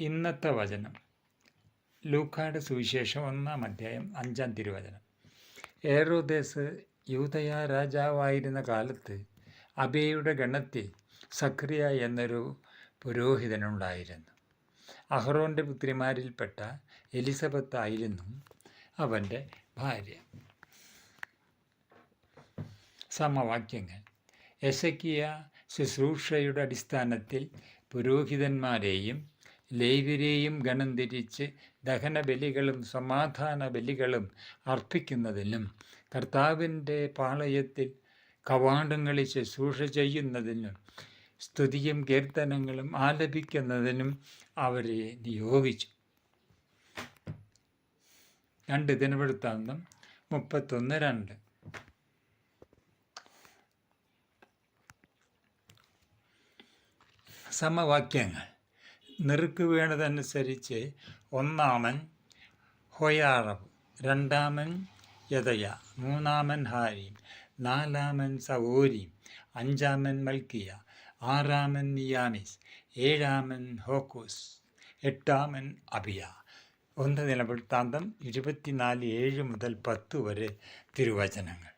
ഇന്നത്തെ വചനം. ലൂക്കായുടെ സുവിശേഷം ഒന്നാം അധ്യായം അഞ്ചാം തിരുവചനം. ഏറോദേസ് യൂതയ രാജാവായിരുന്ന കാലത്ത് അബേയുടെ ഗണത്തിൽ സക്രിയ എന്നൊരു പുരോഹിതനുണ്ടായിരുന്നു. അഹ്റോന്റെ പുത്രിമാരിൽപ്പെട്ട എലിസബത്ത് ആയിരുന്നു അവന്റെ ഭാര്യ. സമവാക്യങ്ങൾ. എസക്കിയ ശുശ്രൂഷയുടെ അടിസ്ഥാനത്തിൽ പുരോഹിതന്മാരെയും ലേവ്യരെയും ഗണം തിരിച്ച് ദഹനബലികളും സമാധാന ബലികളും അർപ്പിക്കുന്നതിനും കർത്താവിന്റെ പാളയത്തിൽ കവാടങ്ങളിൽ ശുശ്രൂഷ ചെയ്യുന്നതിനും സ്തുതിയും കീർത്തനങ്ങളും ആലപിക്കുന്നതിനും അവരെ നിയോഗിച്ചു. രണ്ട് ദിനവൃത്താന്തം മുപ്പത്തൊന്ന് രണ്ട്. സമവാക്യങ്ങൾ. നെറുക്ക് വീണതനുസരിച്ച് ഒന്നാമൻ ഹൊയാറവ് രണ്ടാമൻ യദയ മൂന്നാമൻ ഹാരി നാലാമൻ സവോരി അഞ്ചാമൻ മൽക്കിയ ആറാമൻ നിയാമിസ് ഏഴാമൻ ഹോക്കോസ് എട്ടാമൻ അബിയ. ഒന്ന് നിലവൃത്താന്തം ഇരുപത്തിനാല് ഏഴ് മുതൽ പത്ത് വരെ തിരുവചനങ്ങൾ.